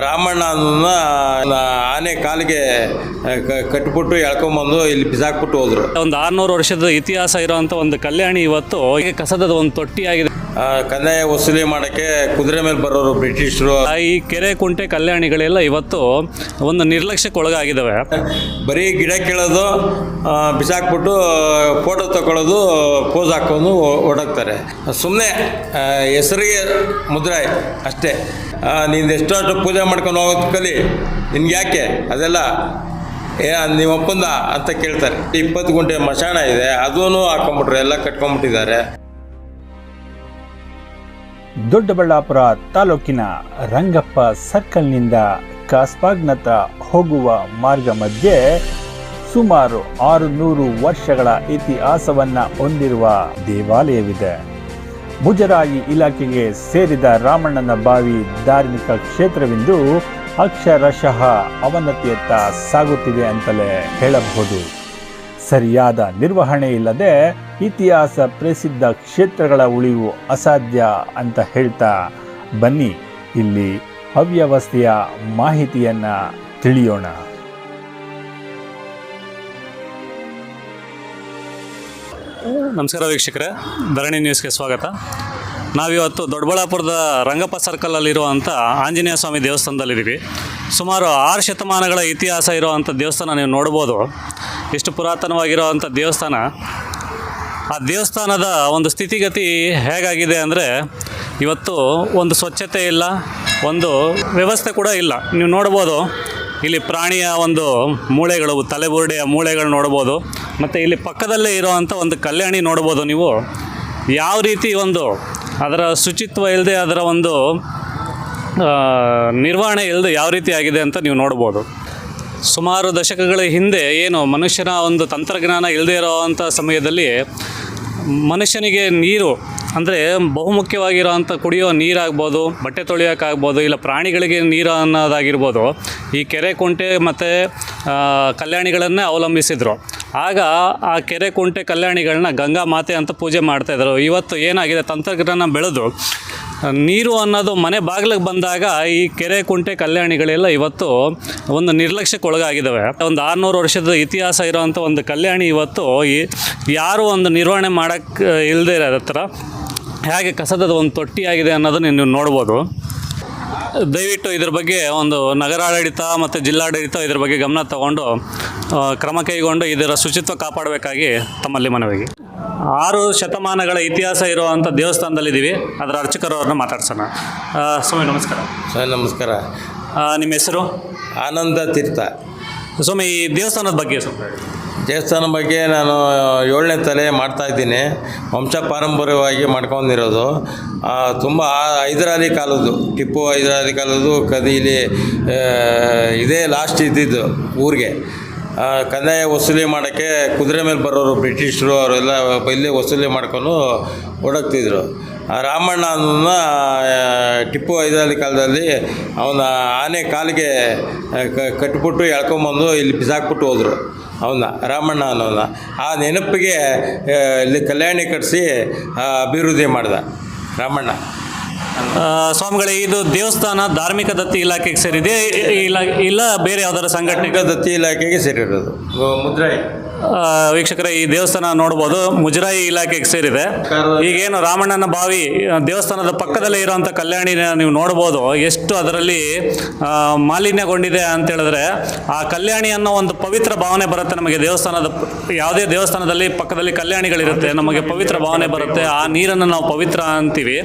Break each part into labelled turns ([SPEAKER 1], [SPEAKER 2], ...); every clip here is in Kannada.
[SPEAKER 1] ರಾಮಣ್ಣ ಅದನ್ನ ಆನೆ ಕಾಲಿಗೆ ಕಟ್ಬಿಟ್ಟು ಎಳ್ಕೊಂಬಂದು ಇಲ್ಲಿ ಬಿಸಾಕ್ಬಿಟ್ಟು ಹೋದ್ರು.
[SPEAKER 2] ಒಂದು ಆರುನೂರು ವರ್ಷದ ಇತಿಹಾಸ ಇರುವಂತ ಒಂದು ಕಲ್ಯಾಣಿ ಇವತ್ತು ಕಸದ ಒಂದು ತೊಟ್ಟಿಯಾಗಿದೆ.
[SPEAKER 1] ಕಂದಾಯ ವಸೂಲಿ ಮಾಡೋಕ್ಕೆ ಕುದುರೆ ಮೇಲೆ ಬರೋರು ಬ್ರಿಟಿಷರು.
[SPEAKER 2] ಈ ಕೆರೆ ಕುಂಟೆ ಕಲ್ಯಾಣಿಗಳೆಲ್ಲ ಇವತ್ತು ಒಂದು ನಿರ್ಲಕ್ಷ್ಯಕ್ಕೆ ಒಳಗಾಗಿದ್ದಾವೆ.
[SPEAKER 1] ಬರೀ ಗಿಡ ಕೀಳೋದು ಬಿಸಾಕ್ಬಿಟ್ಟು ಫೋಟೋ ತಗೊಳ್ಳೋದು ಪೋಸ್ ಹಾಕೊಂಡು ಹೊಡಕ್ತಾರೆ ಸುಮ್ಮನೆ ಹೆಸರಿಗೆ ಮುದ್ರಾಯ್ ಅಷ್ಟೇ. ನೀನು ಎಷ್ಟೋ ಪೂಜೆ ಮಾಡ್ಕೊಂಡು ಹೋಗೋದು ಕಲಿ ನಿನ್ಗೆ ಯಾಕೆ? ಅದೆಲ್ಲ ಏ ನೀವು ಒಪ್ಪಂದ ಅಂತ ಕೇಳ್ತಾರೆ. ಇಪ್ಪತ್ತು ಗುಂಟೆ ಮಶಾಣ ಇದೆ ಅದೂ ಹಾಕೊಂಬಿಟ್ರು ಎಲ್ಲ ಕಟ್ಕೊಂಬಿಟ್ಟಿದ್ದಾರೆ
[SPEAKER 3] ದೊಡ್ಡಬಳ್ಳಾಪುರ ತಾಲೂಕಿನ ರಂಗಪ್ಪ ಸರ್ಕಲ್ನಿಂದ ಕಾಸ್ಬಾಗ್ನತ್ತ ಹೋಗುವ ಮಾರ್ಗ ಮಧ್ಯೆ ಸುಮಾರು ಆರು ನೂರು ವರ್ಷಗಳ ಇತಿಹಾಸವನ್ನ ಹೊಂದಿರುವ ದೇವಾಲಯವಿದೆ. ಮುಜರಾಯಿ ಇಲಾಖೆಗೆ ಸೇರಿದ ರಾಮಣ್ಣನ ಬಾವಿ ಧಾರ್ಮಿಕ ಕ್ಷೇತ್ರವೆಂದು ಅಕ್ಷರಶಃ ಅವನತಿಯತ್ತ ಸಾಗುತ್ತಿದೆ ಅಂತಲೇ ಹೇಳಬಹುದು. ಸರಿಯಾದ ನಿರ್ವಹಣೆ ಇಲ್ಲದೆ ಇತಿಹಾಸ ಪ್ರಸಿದ್ಧ ಕ್ಷೇತ್ರಗಳ ಉಳಿವು ಅಸಾಧ್ಯ ಅಂತ ಹೇಳ್ತಾ ಬನ್ನಿ. ಇಲ್ಲಿ ಅವ್ಯವಸ್ಥೆಯ ಮಾಹಿತಿಯನ್ನ ತಿಳಿಯೋಣ.
[SPEAKER 2] ನಮಸ್ಕಾರ ವೀಕ್ಷಕರೇ. ಧರಣಿ ನ್ಯೂಸ್ಗೆ ಸ್ವಾಗತ. ನಾವಿವತ್ತು ದೊಡ್ಡಬಳ್ಳಾಪುರದ ರಂಗಪ್ಪ ಸರ್ಕಲಲ್ಲಿರುವಂಥ ಆಂಜನೇಯ ಸ್ವಾಮಿ ದೇವಸ್ಥಾನದಲ್ಲಿದ್ದೀವಿ. ಸುಮಾರು ಆರು ಶತಮಾನಗಳ ಇತಿಹಾಸ ಇರುವಂಥ ದೇವಸ್ಥಾನ ನೀವು ನೋಡ್ಬೋದು. ಎಷ್ಟು ಪುರಾತನವಾಗಿರುವಂಥ ದೇವಸ್ಥಾನ, ಆ ದೇವಸ್ಥಾನದ ಒಂದು ಸ್ಥಿತಿಗತಿ ಹೇಗಾಗಿದೆ ಅಂದರೆ ಇವತ್ತು ಒಂದು ಸ್ವಚ್ಛತೆ ಇಲ್ಲ, ಒಂದು ವ್ಯವಸ್ಥೆ ಕೂಡ ಇಲ್ಲ. ನೀವು ನೋಡ್ಬೋದು, ಇಲ್ಲಿ ಪ್ರಾಣಿಯ ಒಂದು ಮೂಳೆಗಳು, ತಲೆಬುರುಡೆಯ ಮೂಳೆಗಳು ನೋಡ್ಬೋದು, ಮತ್ತು ಇಲ್ಲಿ ಪಕ್ಕದಲ್ಲೇ ಇರೋವಂಥ ಒಂದು ಕಲ್ಯಾಣಿ ನೋಡ್ಬೋದು ನೀವು. ಯಾವ ರೀತಿ ಒಂದು ಅದರ ಶುಚಿತ್ವ ಇಲ್ಲದೆ ಅದರ ಒಂದು ನಿರ್ವಹಣೆ ಇಲ್ಲದೆ ಯಾವ ರೀತಿ ಆಗಿದೆ ಅಂತ ನೀವು ನೋಡ್ಬೋದು. ಸುಮಾರು ದಶಕಗಳ ಹಿಂದೆ ಏನು ಮನುಷ್ಯನ ಒಂದು ತಂತ್ರಜ್ಞಾನ ಇಲ್ಲದೇ ಇರೋವಂಥ ಸಮಯದಲ್ಲಿ ಮನುಷ್ಯನಿಗೆ ನೀರು, ಅಂದರೆ ಬಹುಮುಖ್ಯವಾಗಿರೋವಂಥ ಕುಡಿಯೋ ನೀರಾಗ್ಬೋದು, ಬಟ್ಟೆ ತೊಳೆಯೋಕ್ಕಾಗ್ಬೋದು, ಇಲ್ಲ ಪ್ರಾಣಿಗಳಿಗೆ ನೀರು ಅನ್ನೋದಾಗಿರ್ಬೋದು, ಈ ಕೆರೆ ಕುಂಟೆ ಮತ್ತು ಕಲ್ಯಾಣಿಗಳನ್ನೇ ಅವಲಂಬಿಸಿದರು. ಆಗ ಆ ಕೆರೆ ಕುಂಟೆ ಕಲ್ಯಾಣಿಗಳನ್ನ ಗಂಗಾ ಮಾತೆ ಅಂತ ಪೂಜೆ ಮಾಡ್ತಾಯಿದ್ರು ಇವತ್ತು ಏನಾಗಿದೆ, ತಂತ್ರಜ್ಞಾನ ಬೆಳೆದು ನೀರು ಅನ್ನೋದು ಮನೆ ಬಾಗಿಲಿಗೆ ಬಂದಾಗ ಈ ಕೆರೆ, ಕುಂಟೆ, ಕಲ್ಯಾಣಿಗಳೆಲ್ಲ ಇವತ್ತು ಒಂದು ನಿರ್ಲಕ್ಷ್ಯಕ್ಕೆ ಒಳಗಾಗಿದ್ದಾವೆ. ಒಂದು ಆರುನೂರು ವರ್ಷದ ಇತಿಹಾಸ ಇರುವಂಥ ಒಂದು ಕಲ್ಯಾಣಿ ಇವತ್ತು ಯಾರು ಒಂದು ನಿರ್ವಹಣೆ ಮಾಡೋಕ್ಕೆ ಇಲ್ಲದೆ ಇರೋ ಹತ್ರ ಹೇಗೆ ಕಸದ ಒಂದು ತೊಟ್ಟಿಯಾಗಿದೆ ಅನ್ನೋದನ್ನ ನೀವು ನೋಡ್ಬೋದು. ದಯವಿಟ್ಟು ಇದ್ರ ಬಗ್ಗೆ ಒಂದು ನಗರಾಡಳಿತ ಮತ್ತು ಜಿಲ್ಲಾಡಳಿತ ಇದ್ರ ಬಗ್ಗೆ ಗಮನ ತಗೊಂಡು ಕ್ರಮ ಕೈಗೊಂಡು ಇದರ ಶುಚಿತ್ವ ಕಾಪಾಡಬೇಕಾಗಿ ತಮ್ಮಲ್ಲಿ ಮನವಿಗೆ. ಆರು ಶತಮಾನಗಳ ಇತಿಹಾಸ ಇರುವಂಥ ದೇವಸ್ಥಾನದಲ್ಲಿದ್ದೀವಿ. ಅದರ ಅರ್ಚಕರು ಅವ್ರನ್ನ ಮಾತಾಡ್ಸೋಣ. ಆ, ಸ್ವಾಮಿ ನಮಸ್ಕಾರ.
[SPEAKER 1] ಸರ್ ನಮಸ್ಕಾರ.
[SPEAKER 2] ಆ, ನಿಮ್ಮ ಹೆಸರು?
[SPEAKER 1] ಆನಂದ ತೀರ್ಥ.
[SPEAKER 2] ಸ್ವಾಮಿ ಈ ದೇವಸ್ಥಾನದ ಬಗ್ಗೆ ಸ್ವಲ್ಪ ಹೇಳಿ.
[SPEAKER 1] ದೇವಸ್ಥಾನ ಬಗ್ಗೆ ನಾನು ಏಳನೇ ತಲೆ ಮಾಡ್ತಾ ಇದ್ದೀನಿ. ವಂಶ ಪಾರಂಪರ್ಯವಾಗಿ ಮಾಡ್ಕೊಂಡಿರೋದು ತುಂಬ ಹೈದರಾಲಿ ಕಾಲದ್ದು ಟಿಪ್ಪು ಹೈದರಾಲಿ ಕಾಲದ್ದು ಕದೀಲಿ ಆ, ಇದೇ ಲಾಸ್ಟ್ ಇದ್ದಿದ್ದು ಊರಿಗೆ. ಕಂದಾಯ ವಸೂಲಿ ಮಾಡೋಕ್ಕೆ ಕುದುರೆ ಮೇಲೆ ಬರೋರು ಬ್ರಿಟಿಷರು ಅವರೆಲ್ಲ ಇಲ್ಲಿ ವಸೂಲಿ ಮಾಡ್ಕೊಂಡು ಓಡಾಕ್ತಿದ್ರು ರಾಮಣ್ಣ ಅನ್ನೋನ್ನ ಟಿಪ್ಪು ಐದಾಲಿ ಕಾಲದಲ್ಲಿ ಅವನ ಆನೆ ಕಾಲಿಗೆ ಕಟ್ಬಿಟ್ಟು ಎಳ್ಕೊಂಬಂದು ಇಲ್ಲಿ ಬಿಸಾಕ್ಬಿಟ್ಟು ಹೋದರು ಅವನ್ನ, ರಾಮಣ್ಣ ಅನ್ನೋನ ಆ ನೆನಪಿಗೆ ಇಲ್ಲಿ ಕಲ್ಯಾಣಿ ಕಟ್ಟಿಸಿ ಅಭಿವೃದ್ಧಿ ಮಾಡ್ದ ರಾಮಣ್ಣ.
[SPEAKER 2] ಸ್ವಾಮಿಗಳೇ ಇದು ದೇವಸ್ಥಾನ ಧಾರ್ಮಿಕ ದತ್ತಿ ಇಲಾಖೆಗೆ ಸೇರಿದೆ ಇಲ್ಲ ಇಲ್ಲ ಬೇರೆ ಯಾವ್ದಾರ ಸಂಘಟನೆ?
[SPEAKER 1] ದತ್ತಿ ಇಲಾಖೆಗೆ ಸೇರಿರೋದು. ಮುದ್ರಾಯಿ.
[SPEAKER 2] ವೀಕ್ಷಕರೇ, ಈ ದೇವಸ್ಥಾನ ನೋಡಬಹುದು ಮುಜರಾಯಿ ಇಲಾಖೆಗೆ ಸೇರಿದೆ. ಈಗೇನು ರಾಮಣ್ಣನ ಬಾವಿ ದೇವಸ್ಥಾನದ ಪಕ್ಕದಲ್ಲೇ ಇರುವಂತ ಕಲ್ಯಾಣಿನ ನೀವು ನೋಡಬಹುದು ಎಷ್ಟು ಅದರಲ್ಲಿ ಮಾಲಿನ್ಯಗೊಂಡಿದೆ ಅಂತ ಹೇಳಿದ್ರೆ, ಆ ಕಲ್ಯಾಣಿ ಅನ್ನೋ ಒಂದು ಪವಿತ್ರ ಭಾವನೆ ಬರುತ್ತೆ ನಮಗೆ. ದೇವಸ್ಥಾನದ ಯಾವುದೇ ದೇವಸ್ಥಾನದಲ್ಲಿ ಪಕ್ಕದಲ್ಲಿ ಕಲ್ಯಾಣಿಗಳಿರುತ್ತೆ, ನಮಗೆ ಪವಿತ್ರ ಭಾವನೆ ಬರುತ್ತೆ. ಆ ನೀರನ್ನು ನಾವು ಪವಿತ್ರ ಅಂತೀವಿ.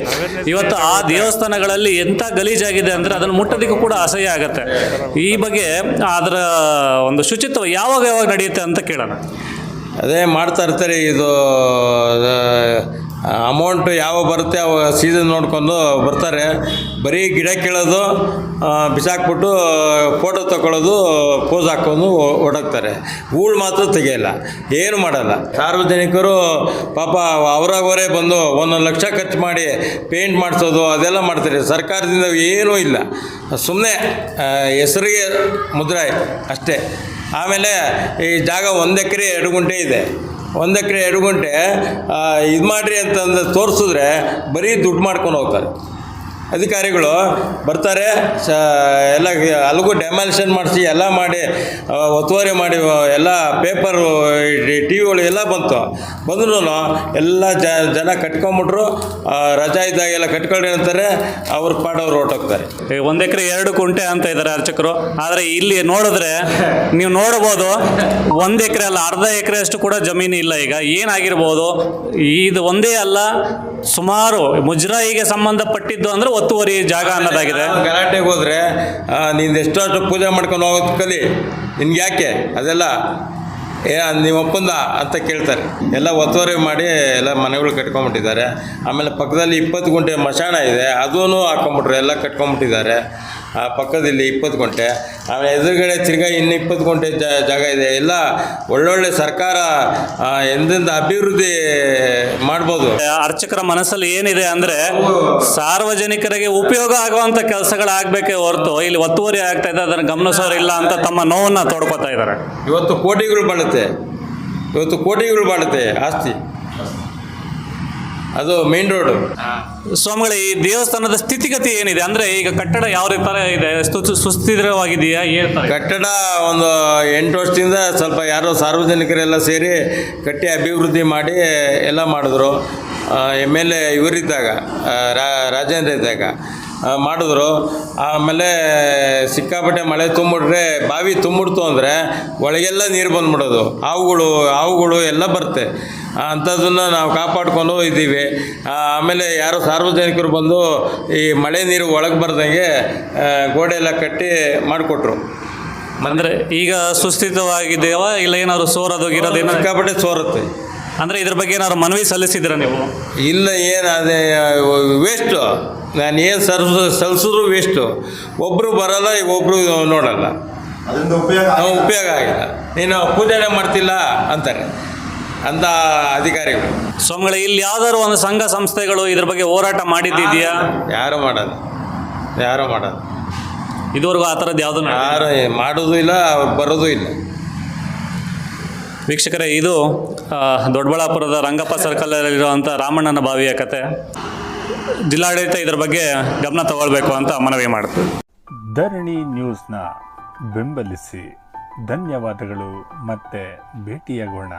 [SPEAKER 2] ಇವತ್ತು ಆ ದೇವಸ್ಥಾನಗಳಲ್ಲಿ ಎಂಥ ಗಲೀಜಾಗಿದೆ ಅಂದರೆ ಅದನ್ನು ಮುಟ್ಟೋದಕ್ಕೂ ಕೂಡ ಅಸಹ್ಯ ಆಗುತ್ತೆ. ಈ ಬಗ್ಗೆ ಅದರ ಒಂದು ಶುಚಿತ್ವ ಯಾವಾಗ ಯಾವಾಗ ನಡೆಯುತ್ತೆ ಅಂತ ಕೇಳೋಣ.
[SPEAKER 1] ಅದೇ ಮಾಡ್ತಾ ಇರ್ತಾರೆ ಇದು ಅಮೌಂಟ್ ಯಾವ ಬರುತ್ತೆ ಅವ ಸೀಸನ್ ನೋಡ್ಕೊಂಡು ಬರ್ತಾರೆ. ಬರೀ ಗಿಡ ಕೀಳೋದು ಬಿಸಾಕ್ಬಿಟ್ಟು ಫೋಟೋ ತಗೊಳ್ಳೋದು ಪೋಸ್ ಹಾಕೊಂಡು ಓಡಾಕ್ತಾರೆ. ಹೂಳು ಮಾತ್ರ ತೆಗೆಯಲ್ಲ, ಏನು ಮಾಡಲ್ಲ. ಸಾರ್ವಜನಿಕರು ಪಾಪ ಅವರವರೇ ಬಂದು ಒಂದೊಂದು ಲಕ್ಷ ಖರ್ಚು ಮಾಡಿ ಪೇಂಟ್ ಮಾಡಿಸೋದು, ಅದೆಲ್ಲ ಮಾಡ್ತಾರೆ. ಸರ್ಕಾರದಿಂದ ಏನೂ ಇಲ್ಲ. ಸುಮ್ಮನೆ ಹೆಸರಿಗೆ ಮುದ್ರಾಯ್ ಅಷ್ಟೇ. ಆಮೇಲೆ ಈ ಜಾಗ ಒಂದು ಎಕರೆ ಎರಡು ಗುಂಟೆ ಇದೆ. ಒಂದು ಎಕರೆ ಎರಡು ಗಂಟೆ ಇದು ಮಾಡಿರಿ ಅಂತಂದು ತೋರಿಸಿದ್ರೆ ಬರೀ ದುಡ್ಡು ಮಾಡ್ಕೊಂಡು ಹೋಗ್ತಾರೆ. ಅಧಿಕಾರಿಗಳು ಬರ್ತಾರೆ, ಸ, ಎಲ್ಲ ಅಲ್ಲಿಗೂ ಡ್ಯಾಮಾಲಿಷನ್ ಮಾಡಿಸಿ, ಎಲ್ಲ ಮಾಡಿ ಒತ್ತುವರಿ ಮಾಡಿ, ಎಲ್ಲ ಪೇಪರು ಟಿ ವಿಗಳು ಎಲ್ಲ ಬಂತು. ಬಂದ್ರೂ ಎಲ್ಲ ಜ, ಜನ ಕಟ್ಕೊಂಬಿಟ್ರು ರಜಾ ಇದ್ದಾಗೆಲ್ಲ ಕಟ್ಕೊಳ್ಳಿ ಅಂತಾರೆ, ಅವ್ರ ಪಾಡವ್ರು ಹೊರಟೋಗ್ತಾರೆ.
[SPEAKER 2] ಈಗ ಒಂದು ಎಕರೆ ಎರಡು ಕುಂಟೆ ಅಂತ ಇದ್ದಾರೆ ಅರ್ಚಕರು. ಆದರೆ ಇಲ್ಲಿ ನೋಡಿದ್ರೆ ನೀವು ನೋಡ್ಬೋದು, ಒಂದು ಎಕರೆ ಅಲ್ಲ, ಅರ್ಧ ಎಕರೆ ಅಷ್ಟು ಕೂಡ ಜಮೀನು ಇಲ್ಲ ಈಗ. ಏನಾಗಿರ್ಬೋದು, ಇದು ಒಂದೇ ಅಲ್ಲ ಸುಮಾರು ಮುಜರಾಯಿಗೆ ಸಂಬಂಧಪಟ್ಟಿದ್ದು ಅಂದ್ರೆ ಒತ್ತುವರಿ ಜಾಗ ಅನ್ನೋದಾಗಿದೆ.
[SPEAKER 1] ಗಲಾಟೆಗೆ ಹೋದ್ರೆ ನೀನು ನಿಂದು ಎಷ್ಟೋ ಪೂಜೆ ಮಾಡ್ಕೊಂಡು ಹೋಗೋದು ಕಲಿ. ನಿನ್ಗೆ ಯಾಕೆ? ಅದೆಲ್ಲ, ಏ ನೀವು ಒಪ್ಪಂದ ಅಂತ ಕೇಳ್ತಾರೆ. ಎಲ್ಲ ಒತ್ತುವರಿ ಮಾಡಿ ಎಲ್ಲ ಮನೆಗಳು ಕಟ್ಕೊಂಬಿಟ್ಟಿದ್ದಾರೆ. ಆಮೇಲೆ ಪಕ್ಕದಲ್ಲಿ ಇಪ್ಪತ್ತು ಗುಂಟೆ ಮಶಾಣ ಇದೆ ಅದೂ ಹಾಕೊಂಬಿಟ್ರು, ಎಲ್ಲ ಕಟ್ಕೊಂಬಿಟ್ಟಿದ್ದಾರೆ. ಆ ಪಕ್ಕದಲ್ಲಿ ಇಪ್ಪತ್ತು ಗುಂಟೆ ಆಮೇಲೆ ಎದುರುಗಡೆ ತಿರ್ಗಾ ಇನ್ನು ಇಪ್ಪತ್ತು ಗುಂಟೆ ಜ- ಜಾಗ ಇದೆ. ಎಲ್ಲ ಒಳ್ಳೊಳ್ಳೆ ಸರ್ಕಾರ ಎಂದೆಂದ ಅಭಿವೃದ್ಧಿ ಮಾಡ್ಬೋದು.
[SPEAKER 2] ಅರ್ಚಕರ ಮನಸ್ಸಲ್ಲಿ ಏನಿದೆ ಅಂದರೆ ಸಾರ್ವಜನಿಕರಿಗೆ ಉಪಯೋಗ ಆಗುವಂಥ ಕೆಲಸಗಳಾಗಬೇಕೇ ಹೊರತು ಇಲ್ಲಿ ಒತ್ತುವರಿ ಆಗ್ತಾ ಇದೆ ಅದನ್ನು ಗಮನಿಸೋರಿಲ್ಲ ಅಂತ ತಮ್ಮ ನೋವನ್ನು ತೊಡ್ಕೋತಾ ಇದ್ದಾರೆ.
[SPEAKER 1] ಇವತ್ತು ಕೋಟಿಗಳು ಬಾಳುತ್ತೆ. ಇವತ್ತು ಕೋಟಿಗಳು ಬಾಳುತ್ತೆ ಆಸ್ತಿ. ಅದು ಮೇನ್ ರೋಡ್
[SPEAKER 2] ಸ್ವಾಮಿಗಳ ಈ ದೇವಸ್ಥಾನದ ಸ್ಥಿತಿಗತಿ ಏನಿದೆ? ಅಂದ್ರೆ ಈಗ ಕಟ್ಟಡ ಯಾವ ರೀತಿ ಇದೆ? ಸ್ತು- ಸುಸ್ಥಿರವಾಗಿದೆಯಾ? ಏನ್ ತರ?
[SPEAKER 1] ಕಟ್ಟಡ ಒಂದು ಎಂಟು ವರ್ಷದಿಂದ ಸ್ವಲ್ಪ ಯಾರೋ ಸಾರ್ವಜನಿಕರೆಲ್ಲ ಸೇರಿ ಕಟ್ಟಿ ಅಭಿವೃದ್ಧಿ ಮಾಡಿ ಎಲ್ಲ ಮಾಡಿದ್ರು. ಎಂ ಎಲ್ ಎ ಇವರಿದ್ದಾಗ ಆ, ರಾ- ರಾಜೇಂದ್ರ ಇದ್ದಾಗ. ಮಾಡಿದ್ರು. ಆಮೇಲೆ ಸಿಕ್ಕಾಪಟ್ಟೆ ಮಳೆ ತುಂಬಿಟ್ರೆ ಬಾವಿ ತುಂಬಿಡ್ತು ಅಂದರೆ ಒಳಗೆಲ್ಲ ನೀರು ಬಂದ್ಬಿಡೋದು. ಹಾವುಗಳು ಹಾವುಗಳು ಎಲ್ಲ ಬರುತ್ತೆ. ಅಂಥದ್ದನ್ನು ನಾವು ಕಾಪಾಡ್ಕೊಂಡು ಇದ್ದೀವಿ ಆಮೇಲೆ ಯಾರೋ ಸಾರ್ವಜನಿಕರು ಬಂದು ಈ ಮಳೆ ನೀರು ಒಳಗೆ ಬರ್ದಂಗೆ ಗೋಡೆ ಎಲ್ಲ ಕಟ್ಟಿ ಮಾಡಿಕೊಟ್ರು.
[SPEAKER 2] ಅಂದರೆ ಈಗ ಸುಸ್ಥಿತವಾಗಿದೆಯವ ಇಲ್ಲ ಏನಾದ್ರು ಸೋರೋದು ಗಿರೋದು ಏನೋ
[SPEAKER 1] ಸಿಕ್ಕಾಪಟ್ಟೆ ಸೋರುತ್ತೆ.
[SPEAKER 2] ಅಂದರೆ ಇದ್ರ ಬಗ್ಗೆ ಏನಾದ್ರು ಮನವಿ ಸಲ್ಲಿಸಿದ್ರ ನೀವು?
[SPEAKER 1] ಇಲ್ಲ ಏನು ಅದೇ ವೇಸ್ಟು ನಾನು ಏನು ಸರ್ಸ ಸಲ್ಸಿದ್ರು ವೇಸ್ಟು ಒಬ್ಬರು ಬರಲ್ಲ ಈಗ ಒಬ್ಬರು ನೋಡಲ್ಲ.
[SPEAKER 4] ಅದರಿಂದ ಉಪಯೋಗ
[SPEAKER 1] ನಾವು ಉಪಯೋಗ ಆಗಿಲ್ಲ. ನೀನು ಪೂಜೆನೇ ಮಾಡ್ತಿಲ್ಲ ಅಂತಾರೆ. ಅಂತ ಅಧಿಕಾರಿಗಳು.
[SPEAKER 2] ಸ್ವಾಮಿಗಳ ಇಲ್ಲಿ ಯಾವ್ದಾದ್ರು ಒಂದು ಸಂಘ ಸಂಸ್ಥೆಗಳು ಇದ್ರ ಬಗ್ಗೆ ಹೋರಾಟ ಮಾಡಿದ್ದಿದೆಯಾ?
[SPEAKER 1] ಯಾರು ಮಾಡಲ್ಲ. ಯಾರು ಮಾಡಲ್ಲ.
[SPEAKER 2] ಇದುವರೆಗೂ ಆ ಥರದ್ದು ಯಾವುದನ್ನು
[SPEAKER 1] ಯಾರು ಮಾಡೋದು ಇಲ್ಲ ಅವ್ರು ಬರೋದು ಇಲ್ಲ.
[SPEAKER 2] ವೀಕ್ಷಕರೇ ಇದು ದೊಡ್ಡಬಳ್ಳಾಪುರದ ರಂಗಪ್ಪ ಸರ್ಕಲಲ್ಲಿರುವಂಥ ರಾಮಣ್ಣನ ಬಾವಿಯ ಕತೆ. ಜಿಲ್ಲಾಡಳಿತ ಇದರ ಬಗ್ಗೆ ಗಮನ ತಗೊಳ್ಬೇಕು ಅಂತ ಮನವಿ ಮಾಡ್ತೀವಿ
[SPEAKER 3] ಧರಣಿ ನ್ಯೂಸ್ನ ಬೆಂಬಲಿಸಿ ಧನ್ಯವಾದಗಳು ಮತ್ತೆ ಭೇಟಿಯಾಗೋಣ.